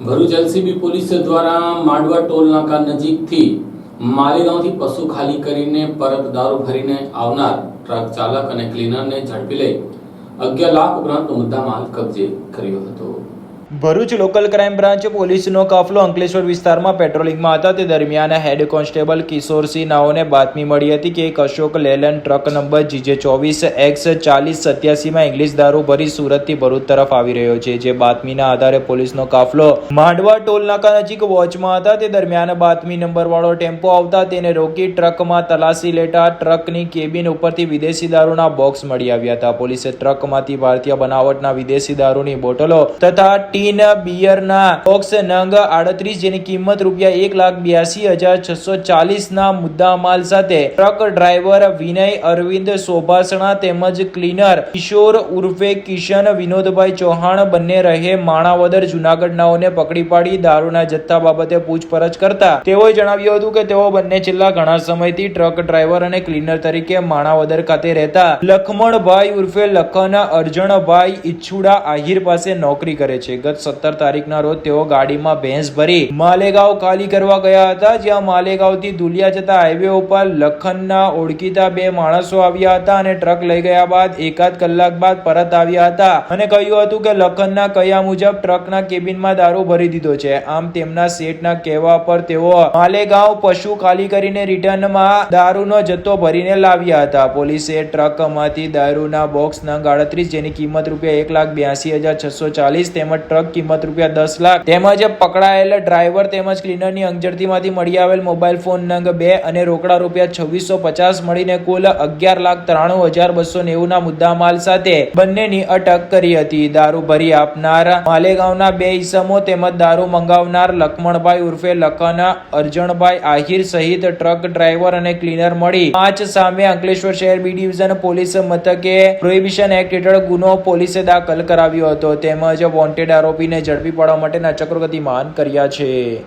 Bharuch LCB police દ્વારા માંડવા toll નાકા નજીકથી માલેગાંવથી પશુ ખાલી કરીને પરત દારૂ ભરીને આવનાર ટ્રક ચાલક અને ક્લીનરને ઝડપી લઈ અગિયાર લાખ ઉપરાંત મુદ્દામાલ કબજે કર્યો હતો. ભરૂચ લોકલ ક્રાઇમ બ્રાન્ચ પોલીસનો કાફલો અંકલેશ્વર વિસ્તારમાં પેટ્રોલિંગમાં હતા. તે દરમિયાન હેડ કોન્સ્ટેબલ કિશોરસિંહ નાઓને બાતમી મળી હતી કે એક Ashok Leyland truck number GJ ચોવીસ એક્સ ચાલીસ સત્યાસીમાં ઇંગ્લિશ દારૂ ભરી સુરતથી ભરૂચ તરફ આવી રહ્યો છે, જે બાતમીના આધારે પોલીસનો કાફલો માંડવા ટોલનાકા નજીક વોચમાં હતા. તે દરમિયાન બાતમી નંબરવાળો ટેમ્પો આવતા તેને રોકી ટ્રકમાં તલાશી લેતા ટ્રકની કેબિન ઉપરથી વિદેશી દારૂના બોક્સ મળી આવ્યા હતા. પોલીસે ટ્રકમાંથી ભારતીય બનાવટના વિદેશી દારૂની બોટલો તથા ટીન બિયરના બોક્સ નંગ આડત્રીસ જેની કિંમત રૂપિયા એક લાખ બ્યાસી હજાર છસો ચાલીસ ના મુદ્દામાલ સાથે ટ્રક ડ્રાઈવર વિનય અરવિંદ શોભાસણા તેમજ ક્લીનર કિશોર ઉર્ફે કિશન વિનોદભાઈ ચૌહાણ બંને રહે માણાવદર, જુનાગઢનાઓને પકડી પાડી દારૂના જથ્થા બાબતે પૂછપરછ કરતા. તેઓએ જણાવ્યું હતું કે તેઓ બંને છેલ્લા ઘણા સમયથી ટ્રક ડ્રાઈવર અને ક્લીનર તરીકે માણાવદર ખાતે રહેતા. લખમણભાઈ ઉર્ફે લખન અર્જણભાઈ ઈચ્છુડા આહિર પાસે નોકરી કરે છે. ગત સત્તર તારીખના રોજ તેઓ ગાડીમાં ભેંસ ભરી માલેગાંવ ખાલી કરવા ગયા હતા, જ્યાં માલેગાંવથી દુલિયા જતા હાઈવે ઉપર લખનના ઓળખીતા બે માણસો આવ્યા હતા અને ટ્રક લઈ ગયા બાદ એકાદ કલાક બાદ પરત આવ્યા હતા. અને કહ્યું હતું કે લખનના કયા મુજબ ટ્રકના કેબિનમાં દારૂ ભરી દીધો છે. આમ તેમના શેઠના કહેવા પર તેઓ માલેગાંવ પશુ ખાલી કરીને રિટર્નમાં દારૂનો જથ્થો ભરીને લાવ્યા હતા. પોલીસે ટ્રકમાંથી દારૂના બોક્સના ગાડત્રીસ જેની કિંમત રૂપિયા એક લાખ બ્યાસી હજાર છસો ચાલીસ તેમજ ટ્રક કિંમત રૂપિયા દસ લાખ. તેમજ પકડાયેલ ડ્રાઈવર તેમજ ક્લીનરની અંગઝડતીમાંથી મળી આવેલ મોબાઈલ ફોન નંગ બે અને રોકડા રૂપિયા છવ્વીસો પચાસ મળીને કુલ અગિયાર લાખ ત્રાણું હજાર બસો નેવુંના મુદ્દામાલ સાથે બંનેની અટક કરી હતી. દારૂ ભરી આપનાર માલેગાંવના બે ઈસમો તેમજ દારૂ મંગાવનાર લખમણભાઈ ઉર્ફે લખન, અરજણભાઈ આહિર સહિત ટ્રક ડ્રાઈવર અને ક્લીનર મળી. પાંચ સામે અંકલેશ્વર શહેર બી ડિવિઝન પોલીસ મથકે પ્રોહિબિશન એક્ટ હેઠળ ગુનો પોલીસે દાખલ કરાવ્યો હતો. તેમજ વોન્ટેડ આરોપીને ઝડપી પાડવા માટેના ચક્રો ગતિમાન કર્યા છે.